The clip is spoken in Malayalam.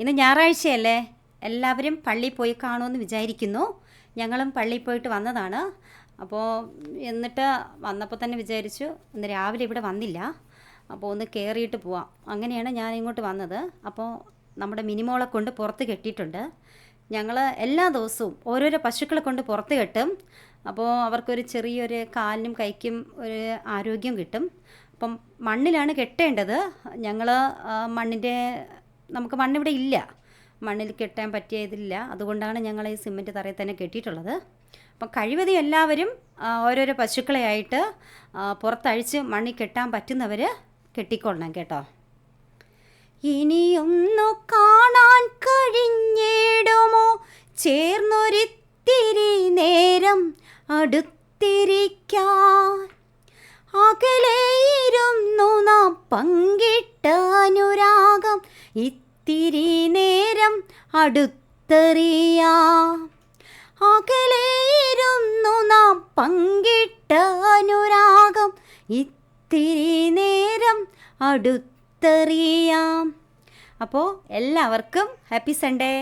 ഇന്ന് ഞായറാഴ്ചയല്ലേ? എല്ലാവരും പള്ളിയിൽ പോയി കാണുമെന്ന് വിചാരിക്കുന്നു. ഞങ്ങളും പള്ളിയിൽ പോയിട്ട് വന്നതാണ്. അപ്പോൾ എന്നിട്ട് വന്നപ്പോൾ തന്നെ വിചാരിച്ചു ഇന്ന് രാവിലെ ഇവിടെ വന്നില്ല. അപ്പോൾ ഒന്ന് കയറിയിട്ട് പോവാം. അങ്ങനെയാണ് ഞാൻ ഇങ്ങോട്ട് വന്നത്. അപ്പോൾ നമ്മുടെ മിനിമോളെ കൊണ്ട് പുറത്ത് കെട്ടിയിട്ടുണ്ട്. ഞങ്ങൾ എല്ലാ ദിവസവും ഓരോരോ പശുക്കളെ കൊണ്ട് പുറത്ത് കെട്ടും. അപ്പോൾ അവർക്കൊരു ചെറിയൊരു കാലിനും കൈക്കും ഒരു ആരോഗ്യം കിട്ടും. അപ്പം മണ്ണിലാണ് കെട്ടേണ്ടത്. ഞങ്ങൾ മണ്ണിന്റെ നമുക്ക് മണ്ണിവിടെ ഇല്ല. മണ്ണിൽ കെട്ടാൻ പറ്റിയതില്ല അതുകൊണ്ടാണ് ഞങ്ങൾ ഈ സിമെന്റ് തറയിൽ തന്നെ കെട്ടിയിട്ടുള്ളത്. അപ്പം കഴിവതും എല്ലാവരും ഓരോരോ പശുക്കളെ ആയിട്ട് ആ, പുറത്തഴിച്ച് മണ്ണിൽ കെട്ടാൻ പറ്റുന്നവർ കെട്ടിക്കൊള്ളണം കേട്ടോ. ഇനിയൊന്നു കാണാൻ കഴിഞ്ഞിടുമോ? ചേർന്നൊരിത്തിരി നേരം അടുത്തിരിക്കാൻ. അകലെയിരുന്നു നാം പങ്കിട്ട അനുരാഗം ഇത്തിരി നേരം അടുത്തെറിയാം. അകലെയിരുന്നു നാം പങ്കിട്ട അനുരാഗം ഇത്തിരി നേരം അടുത്തെറിയാം. അപ്പോൾ എല്ലാവർക്കും ഹാപ്പി സൺഡേ.